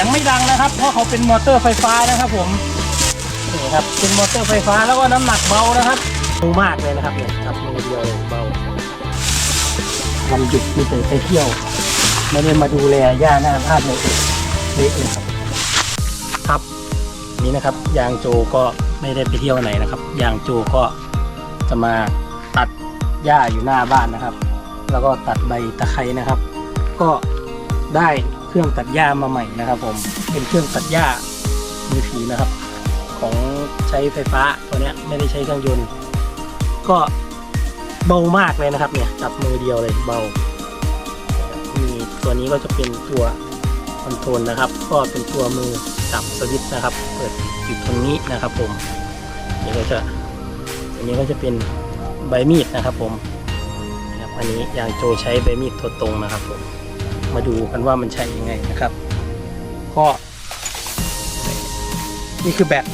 ียงไม่ดังนะครับ เพราะเขาเป็นมอเตอร์ไฟฟ้านะครับผมนี่ครับเป็นมอเตอร์ไฟฟ้าแล้วก็น้ำหนักเบานะครับเบามากเลยนะครับเนี่ยครับมือเดียวเบาวันหยุดมีแต่ไปเที่ยว ไม่ได้มาดูแลย่าหน้าบ้านเลยเละเลยครับครับนี่นะครับ ยางโจก็ไม่ได้ไปเที่ยวไหนนะครับ ยางโจก็จะมาตัดหญ้าอยู่หน้าบ้านนะครับ แล้วก็ตัดใบตะไคร้นะครับ ก็ได้ เครื่องตัดหญ้ามาใหม่นะครับ ผมเป็นเครื่องตัดหญ้ามือถือนะครับ ของใช้ไฟฟ้าตัวเนี้ยไม่ได้ใช้เครื่องยนต์ ก็เบามากเลยนะครับเนี่ยจับมือเดียวเลยเบามีตัวนี้ก็จะเป็นตัวคอนโทรลนะครับ ก็เป็นตัวมือจับสวิตช์นะครับ เปิดปิดตรงนี้นะครับผมนี่ก็จะอันนี้ก็จะเป็นใบมีดนะครับผมอันนี้ยางโจใช้ใบมีดตัวตรงนะครับผม มาดูกันว่ามันใช้ยังไงนะครับ ก็นี่คือแบต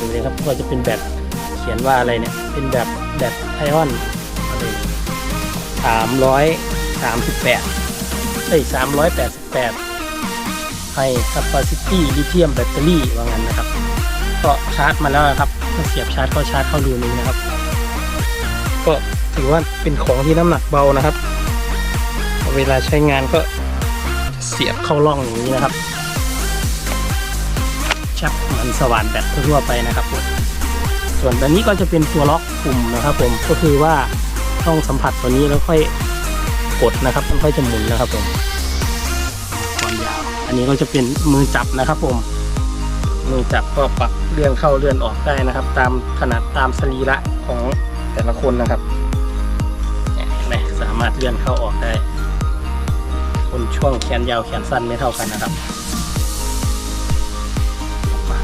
ดูเลยครับก็จะเป็นแบตเขียนว่าอะไรเนี่ย เป็นแบบแบตไอออนอะไรสามร้อยสามสิบแปดเอ้ยสามร้อยแปดสิบแปดให้ capacity lithium battery ว่างั้นนะครับ ก็ชาร์จมาแล้วนะครับก็เสียบชาร์จเข้าชาร์จเข้าดูนี้นะครับ ก็ถือว่าเป็นของที่น้ำหนักเบานะครับ เวลาใช้งานก็เสียบเข้าร่องอย่างนี้นะครับ ชักเหมือนสว่านแบตทั่วไปนะครับผมส่วนตัวนี้ก็จะเป็นตัวล็อกปุ่มนะครับ ผมก็คือว่าต้องสัมผัสตัวนี้แล้วค่อยกดนะครับมันค่อยจะหมุนนะครับผมความยาว อันนี้ก็จะเป็นมือจับนะครับผมมือจับก็ปรับเลื่อนเข้าเลื่อนออกได้นะครับ ตามขนาดตามสรีระของแต่ละคนนะครับเนี่ยเห็นไหมสามารถเลื่อนเข้าออกได้ ช่วงแขนยาวแขนสั้นไม่เท่ากันนะครับมา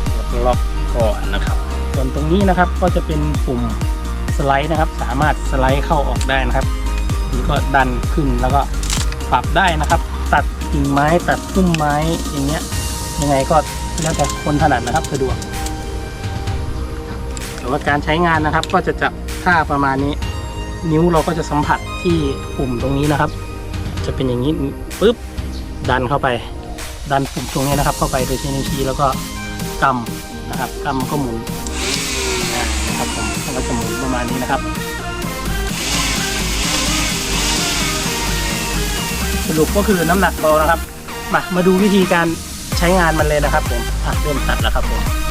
ล็อกก่อนนะครับ ส่วนตรงนี้นะครับก็จะเป็นปุ่มสไลด์นะครับ สามารถสไลด์เข้าออกได้นะครับนี่ก็ดันขึ้นแล้วก็ปรับได้นะครับ ตัดกิ่งไม้ตัดพุ่มไม้อย่างเงี้ย ยังไงก็แล้วแต่คนถนัดนะครับสะดวกแต่ว่าการใช้งานนะครับ ก็จะจับท่าประมาณนี้ นิ้วเราก็จะสัมผัสที่ปุ่มตรงนี้นะครับ จะเป็นอย่างนี้ ปุ๊บดันเข้าไป ดันปุ่มตรงนี้นะครับ เข้าไปโดยใช้นิ้วชี้แล้วก็กำนะครับกำก็หมุนนะครับผมแล้วก็จะหมุนประมาณนี้นะครับ สรุปก็คือน้ำหนักเบานะครับมามาดูวิธีการใช้งานมันเลยนะครับผมอะเริ่มตัดแล้วครับผม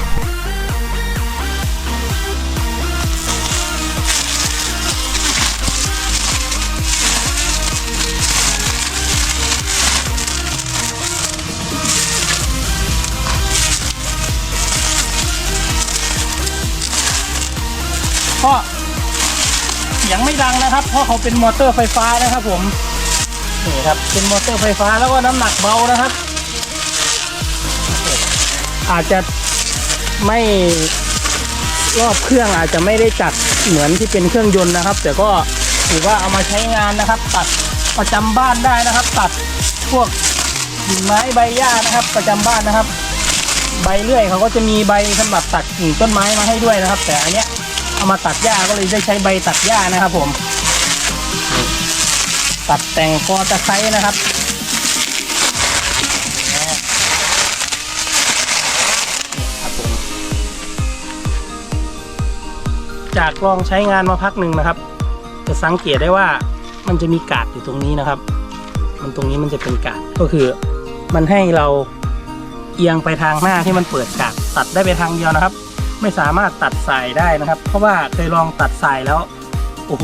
เสียงไม่ดังนะครับ เพราะเขาเป็นมอเตอร์ไฟฟ้านะครับผมนี่ครับเป็นมอเตอร์ไฟฟ้าแล้วก็น้ำหนักเบานะครับ อาจจะไม่รอบเครื่องอาจจะไม่ได้จัดเหมือนที่เป็นเครื่องยนต์นะครับ แต่ก็ถือว่าเอามาใช้งานนะครับ ตัดประจำบ้านได้นะครับ ตัดพวกกิ่งไม้ใบหญ้านะครับ ประจำบ้านนะครับ ใบเลื่อยเขาก็จะมีใบสำหรับตัดกิ่งต้นไม้มาให้ด้วยนะครับ แต่อันเนี้ย เอามาตัดหญ้าก็เลยได้ใช้ใบตัดหญ้านะครับผม ตัดแต่งกอตะไคร้นะครับจากลองใช้งานมาพักหนึ่งนะครับ จะสังเกตได้ว่ามันจะมีกาดอยู่ตรงนี้นะครับ มันตรงนี้มันจะเป็นกาดก็คือ มันให้เราเอียงไปทางหน้าที่มันเปิดกาดตัดได้ไปทางเดียวนะครับ ไม่สามารถตัดสายได้นะครับ เพราะว่าเคยลองตัดสายแล้ว โอ้โห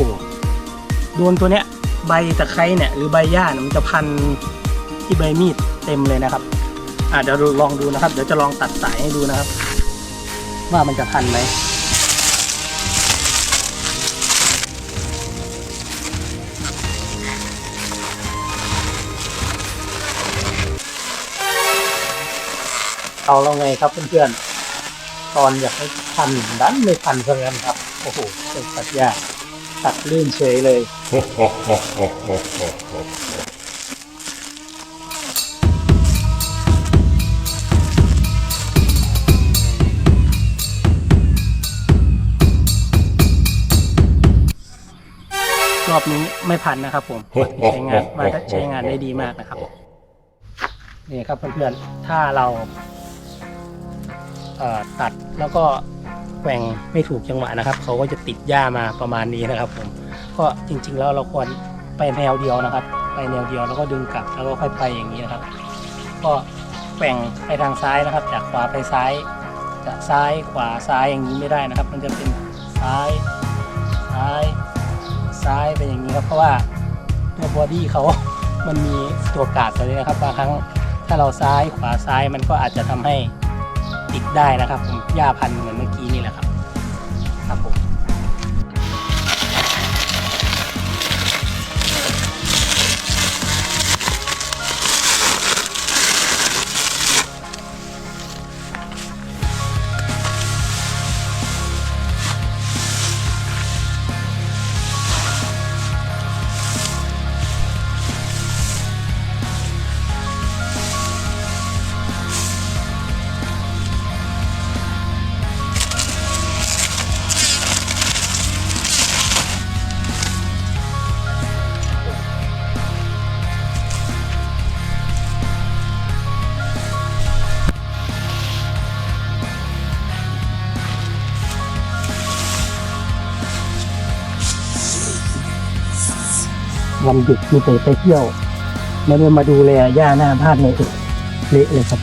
โดนตัวเนี้ยใบตะไคร้เนี่ยหรือใบหญ้ามันจะพันที่ใบมีดเต็มเลยนะครับ อะเดี๋ยวลองดูนะครับ เดี๋ยวจะลองตัดสายให้ดูนะครับ ว่ามันจะทันไหมเอาแล้วไงครับเพื่อนๆ ตอนอยากให้พันดันไม่พันซะงั้นครับ โอ้โหเป็นตัดยากตัดลื่นเฉยเลย รอบนี้ไม่พันนะครับผมใช้งานมาใช้งานได้ดีมากนะครับ นี่ครับเพื่อนๆ ถ้าเรา ตัดแล้วก็แกว่งไม่ถูกจังหวะนะครับ เขาก็จะติดหญ้ามาประมาณนี้นะครับผมก็จริง ๆ แล้วเราควรไปแนวเดียวนะครับ ไปแนวเดียวแล้วก็ดึงกลับแล้วก็ค่อยไปอย่างนี้นะครับ ก็แกว่งไปทางซ้ายนะครับ จากขวาไปซ้ายจะซ้ายขวาซ้ายอย่างนี้ไม่ได้นะครับ มันจะเป็นซ้ายซ้ายซ้ายเป็นอย่างนี้ครับเพราะว่าตัวบอดี้เขามันมีตัวกาดตัวนี้นะครับบางครั้งถ้าเราซ้ายขวาซ้ายมันก็อาจจะทำให้ ติดได้นะครับผมหญ้าพันธุ์เหมือนเมื่อ วันหยุดมีแต่ไปเที่ยว ไม่ได้มาดูแลหญ้าหน้าบ้านเลยเละเลยครับ